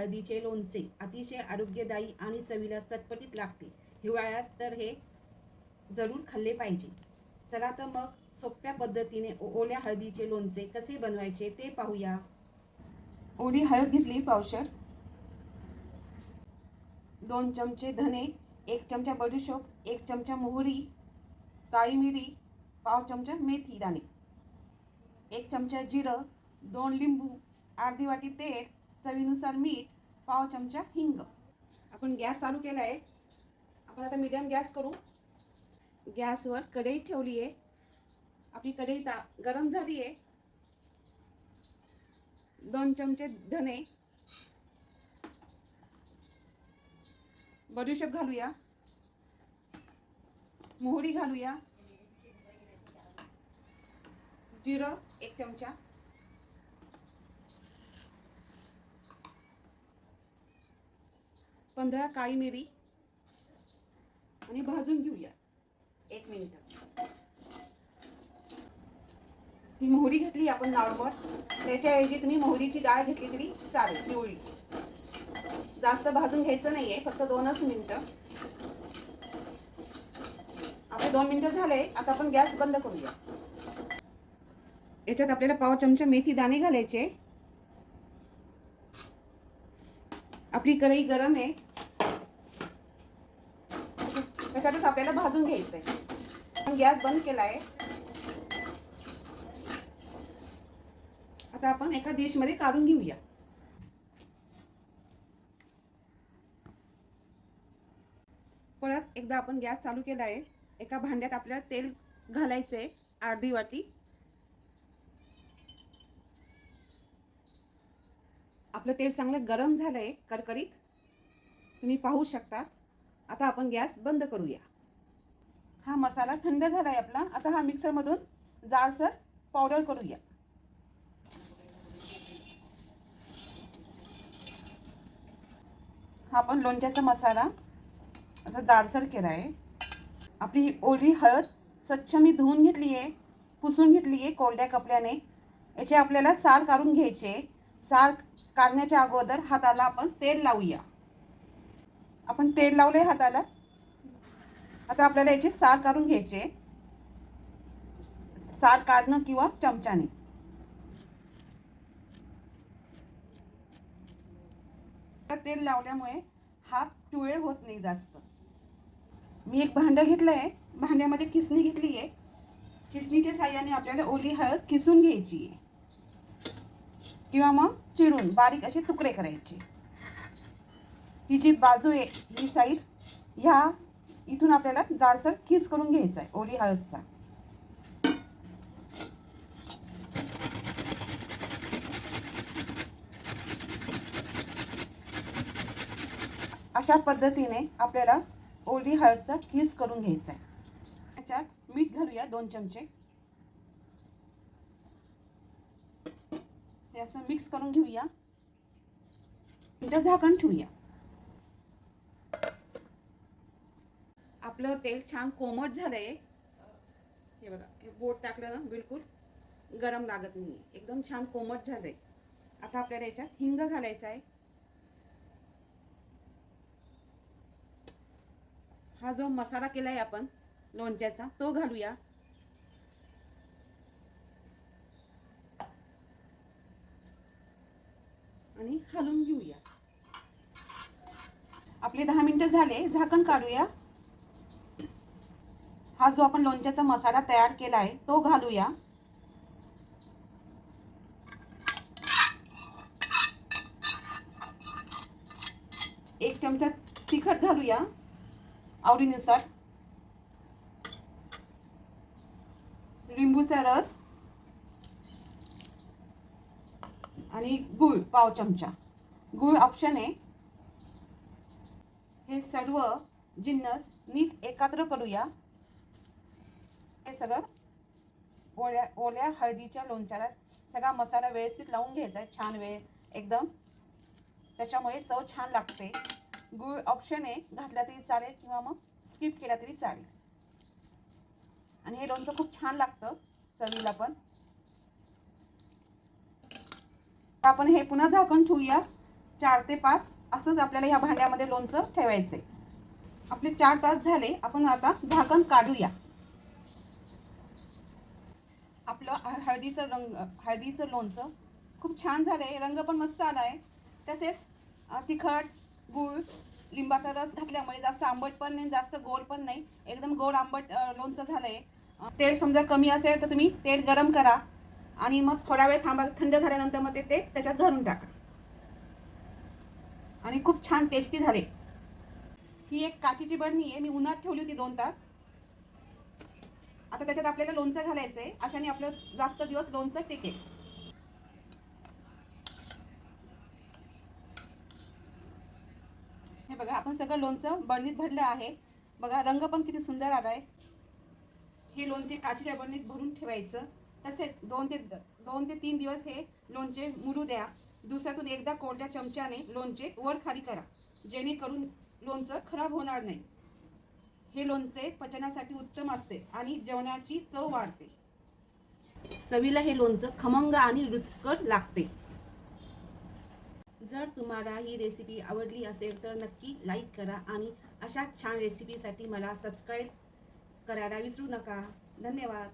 हळदीचे लोणचे अतिशय आरोग्यदायी आणि चवीला चटपटीत लागते. हिवाळ्यात तर हे जरूर खाल्ले पाहिजे. चला तर मग सोप्या पद्धतीने ओल्या हळदीचे लोणचे कसे बनवायचे ते पाहूया. ओली हळद घेतली पावशर. दोन चमचे धने एक चमचा बडीशोप एक चमचा मोहरी काळी मिरी पाव चमचा मेथी दाणे. एक चमचा जिरं दोन लिंबू अर्धी वाटी तेल चवीनुसार मीठ पाव चमचा हिंग. आपण गॅस चालू केला आहे. आपण आता मिडियम गॅस करू. गॅसवर कढई ठेवली आहे. आपली कढई ता गरम झाली आहे. दोन चमचे धने. बडीशेप घालूया. मोहरी घालूया. जिरं एक चमचा. पंधरा काळी मिरी आणि भाजून घेऊया. एक मिनिट. ही मोहरी घेतली आपण नाळभर त्याच्याऐवजी तुम्ही मोहरीची डाळ घेतली तरी चालेल पिवळी जास्त भाजून घ्यायचं नाहीये फक्त दोनच मिनिटं. आपले दोन मिनिटं झाले आता आपण गॅस बंद करूया. याच्यात आपल्याला पाव चमचा मेथी दाणे घालायचे. आपली कढई गरम आहे. त्याच्यातच आपल्याला भाजून घ्यायचंय. आपण गॅस बंद केला आहे आता आपण एका डिशमध्ये काढून घेऊया. परत एकदा आपण गॅस चालू केला आहे एका भांड्यात आपल्याला तेल घालायचं आहे अर्धी वाटी. आपलं तेल चांगलं गरम झालं आहे करकरीत. तुम्ही पाहू शकतात. आता आपण गॅस बंद करूया. हा मसाला थंड झाला आहे आपला. आता हा मिक्सरमधून जाडसर पावडर करूया. हा आपण लोणच्याचा मसाला असा जाडसर केला आहे आपली ही ओली हळद स्वच्छ मी धुवून घेतली आहे पुसून घेतली आहे कोरड्या कपड्याने. याचे आपल्याला सार काढून घ्यायचे. सार काढण्याच्या अगोदर हाताला आपण तेल लावूया. आपण तेल लावले हाताला. आता आपल्याला याचे सार काढून घ्यायचे. सार काढणं किंवा चमच्याने. तेल लावल्यामुळे हात पिवळे होत नाही जास्त. मी एक भांडं घेतलं आहे भांड्यामध्ये किसणी घेतली आहे किसणीच्या साह्याने आपल्याला ओली हळद किसून घ्यायची आहे किंवा मग चिरून बारीक असे तुकडे करायचे. ही जी बाजू आहे ही साईड ह्या इथून आपल्याला जाडसर किस करून घ्यायचा आहे ओली हळदचा. अशा पद्धतीने आपल्याला ओली हळदचा किस करून घ्यायचा आहे. त्याच्यात मीठ घालूया दोन चमचे. हे असं मिक्स करून घेऊया. इथं झाकण ठेवूया. आपलं तेल छान कोमट झालंय. हे बघा हे बोट टाकलं ना बिलकुल गरम लागत नाही एकदम छान कोमट झालंय. आता आपल्याला याच्यात हिंग घालायचा आहे. हा जो मसाला केलाय आपण लोणच्याचा तो घालूया. आणि हलवून घेऊया. आपले दहा मिनिटं झाले झाकण काढूया. हा जो आपण लोणच्याचा मसाला तयार केला आहे तो घालूया. एक चमचा तिखट घालूया आवडीनुसार. लिंबूचा रस. आणि गूळ पाव चमचा. गूळ ऑप्शन आहे हे सर्व जिन्नस नीट एकत्र करूया. हे सगळं ओल्या ओल्या हळदीच्या लोणच्याला सगळा मसाला व्यवस्थित लावून घ्यायचा आहे. छान वेळ एकदम. त्याच्यामुळे चव छान लागते. गूळ ऑप्शन आहे घातला तरी चालेल किंवा मग स्किप केला तरी चालेल. आणि हे लोणचं खूप छान लागतं चवीला पण. आपण हे पुन्हा झाकण ठेवूया. चार ते पाच असंच आपल्याला ह्या भांड्यामध्ये लोणचं ठेवायचं आहे आपले चार तास झाले आपण आता झाकण काढूया. आपलं हळदीचं रंग हळदीचं लोणचं खूप छान झालं आहे रंग पण मस्त आला आहे तसेच तिखट गूळ लिंबाचा रस घातल्यामुळे जास्त आंबट पण नाही जास्त गोड पण नाही. एकदम गोड आंबट लोणचं झालं आहे तेल समजा कमी असेल तर तुम्ही तेल गरम करा. आणि मग थोडा वेळ थांबा थंड झाल्यानंतर मग ते ते त्याच्यात घालून टाका. आणि खूप छान टेस्टी झाले. ही एक काचीची बरणी आहे मी उन्हात ठेवली होती दोन तास. आता त्याच्यात आपल्याला लोणचं घालायचं आहे अशाने आपलं जास्त दिवस लोणचं टिकेल. हे बघा आपण सगळं लोणचं बडणीत भरलं आहे. बघा रंग पण किती सुंदर आला आहे हे लोणचे काचेच्या बडणीत भरून ठेवायचं. तसेच दोन ते दोन ते तीन दिवस हे लोणचे मुरू द्या. दिवसातून एकदा कोरड्या चमच्याने लोणचे वर खाली करा. जेणेकरून लोणचं खराब होणार नाही. हे लोणचे पचनासाठी उत्तम असते आणि जेवणाची चव वाढते. चवीला हे लोणचं खमंग आणि रुचकर लागते. जर तुम्हाला ही रेसिपी आवडली असेल तर नक्की लाईक करा आणि अशा छान रेसिपीसाठी मला सबस्क्राईब करायला विसरू नका. धन्यवाद.